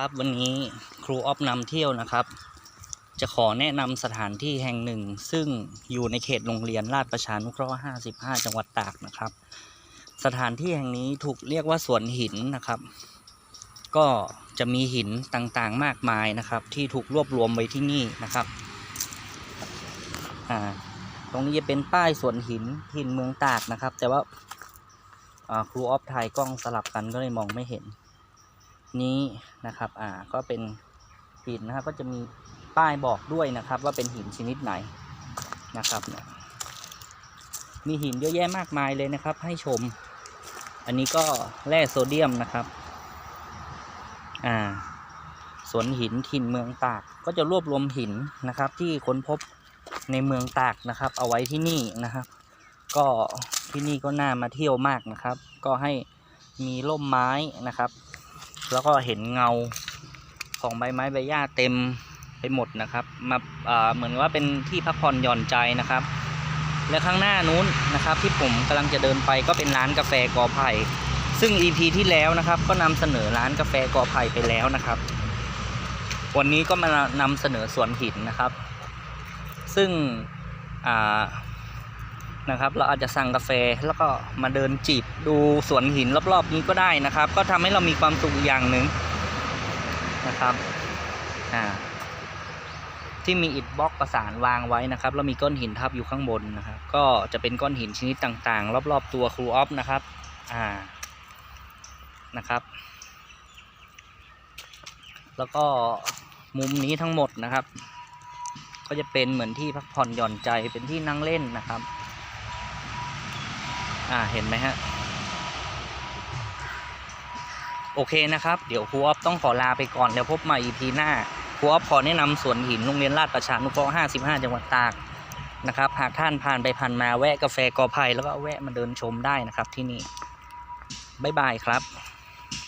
ครับวันนี้ครูออฟนำเที่ยวนะครับ จะขอแนะนำสถานที่แห่งหนึ่ง ซึ่งอยู่ในเขตโรงเรียนราชประชานุเคราะห์ 55 จังหวัดตากนะครับ สถานที่แห่งนี้ถูกเรียกว่าสวนหินนะครับ ก็จะมีหินต่างๆมากมายนะครับ ที่ถูกรวบรวมไว้ที่นี่นะครับอ่าตรงนี้จะเป็นป้ายสวนหินถิ่นเมืองตากนะครับ แต่ว่าอ่าครูออฟถ่ายกล้องสลับกันก็เลยมองไม่เห็น นี้นะครับ อ่า ก็เป็นหินนะครับ ก็จะมีป้ายบอกด้วยนะครับ ว่าเป็นหินชนิดไหนนะครับเนี่ยมีหินเยอะแยะมากมายเลยนะครับ ให้ชม อันนี้ก็แร่โซเดียมนะครับ อ่า สวนหินถิ่นเมืองตาก ก็จะรวบรวมหินนะครับ ที่ค้นพบในเมืองตากนะครับ เอาไว้ที่นี่นะครับ ก็ที่นี่ก็น่ามาเที่ยวมากนะครับ ก็ให้มีร่มไม้นะครับ แล้วก็เห็นเงาของใบไม้ใบหญ้าเต็มไปหมดนะครับมาเหมือนว่าเป็นที่พักผ่อนหย่อนใจนะครับ และข้างหน้านู้นนะครับที่ผมกำลังจะเดินไปก็เป็นร้านกาแฟกอไผ่ซึ่ง EP ที่แล้วนะครับ ก็นำเสนอร้านกาแฟกอไผ่ไปแล้วนะครับ วันนี้ก็มานำเสนอสวนหินนะครับ ซึ่งอ่า นะครับ เราอาจจะสั่งกาแฟแล้วก็มาเดินจีบดูสวนหินรอบๆนี้ก็ได้นะครับ ก็ทำให้เรามีความสุขอีกอย่างหนึ่งนะครับอ่าที่มีอิฐบล็อกประสานวางไว้นะครับแล้วมีก้อนหินทับอยู่ข้างบนนะครับ ก็จะเป็นก้อนหินชนิดต่างๆ รอบๆตัวครูออฟนะครับอ่านะครับ แล้วก็มุมนี้ทั้งหมดนะครับ ก็จะเป็นเหมือนที่พักผ่อนหย่อนใจเป็นที่นั่งเล่นนะครับ อ่าเห็นไหมฮะ โอเคนะครับ เดี๋ยวครูออฟต้องขอลาไปก่อน เดี๋ยวพบใหม่ EP หน้าครูออฟขอแนะนำสวนหินโรงเรียนราชประชานุเคราะห์55 จังหวัดตากนะครับ หากท่านผ่านไปผ่านมาแวะกาแฟกอไผ่แล้วก็แวะมาเดินชมได้นะครับที่นี่บ๊ายบายครับ